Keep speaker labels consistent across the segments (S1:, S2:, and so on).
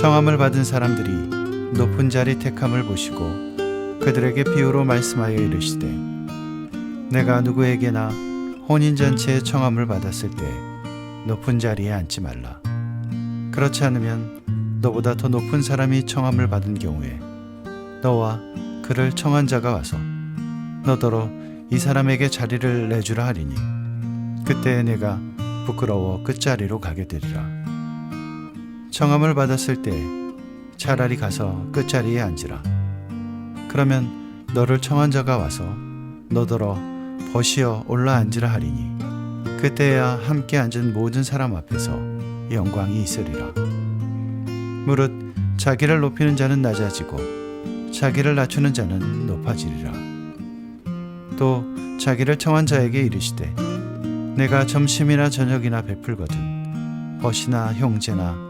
S1: 청함을 받은 사람들이 높은 자리 택함을 보시고 그들에게 비유로 말씀하여 이르시되 내가 누구에게나 혼인 잔치에 청함을 받았을 때 높은 자리에 앉지 말라. 그렇지 않으면 너보다 더 높은 사람이 청함을 받은 경우에 너와 그를 청한 자가 와서 너더러 이 사람에게 자리를 내주라 하리니 그때 내가 부끄러워 끝자리로 가게 되리라 청함을 받았을 때 차라리 가서 끝자리에 앉으라. 그러면 너를 청한 자가 와서 너더러 벗이어 올라 앉으라 하리니 그때야 함께 앉은 모든 사람 앞에서 영광이 있으리라. 무릇 자기를 높이는 자는 낮아지고 자기를 낮추는 자는 높아지리라. 또 자기를 청한 자에게 이르시되 내가 점심이나 저녁이나 베풀거든 벗이나 형제나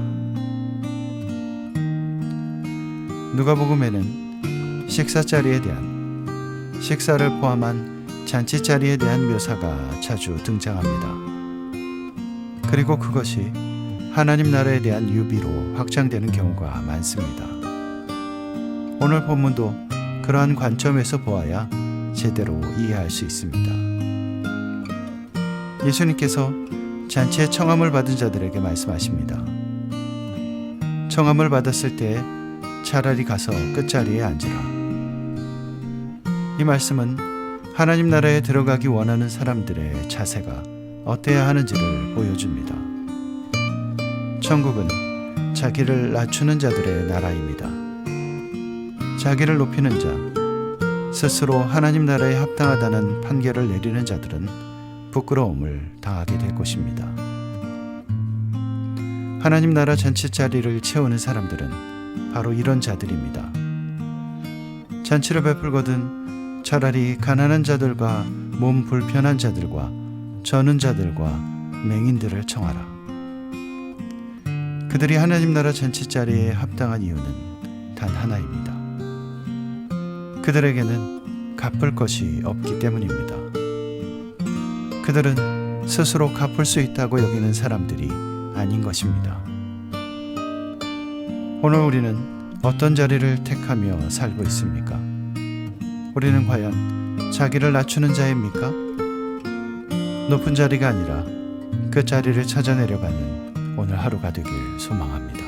S1: 누가복음에는 식사 자리에 대한 식사를 포함한 잔치 자리에 대한 묘사가 자주 등장합니다. 그리고 그것이 하나님 나라에 대한 유비로 확장되는 경우가 많습니다. 오늘 본문도 그러한 관점에서 보아야 제대로 이해할 수 있습니다. 예수님께서 잔치에 청함을 받은 자들에게 말씀하십니다. 청함을 받았을 때 차라리 가서 끝자리에 앉으라. 이 말씀은 하나님 나라에 들어가기 원하는 사람들의 자세가 어때야 하는지를 보여줍니다. 천국은 자기를 낮추는 자들의 나라입니다. 자기를 높이는 자, 스스로 하나님 나라에 합당하다는 판결을 내리는 자들은 부끄러움을 당하게 될 것입니다. 하나님 나라 잔치 자리를 채우는 사람들은 바로 이런 자들입니다. 잔치를 베풀거든 차라리 가난한 자들과 몸 불편한 자들과 저는 자들과 맹인들을 청하라. 그들이 하나님 나라 잔치 자리에 합당한 이유는 단 하나입니다. 그들에게는 갚을 것이 없기 때문입니다. 그들은 스스로 갚을 수 있다고 여기는 사람들이 아닌 것입니다. 오늘 우리는 어떤 자리를 택하며 살고 있습니까? 우리는 과연 자기를 낮추는 자입니까? 높은 자리가 아니라 그 자리를 찾아내려가는 오늘 하루가 되길 소망합니다.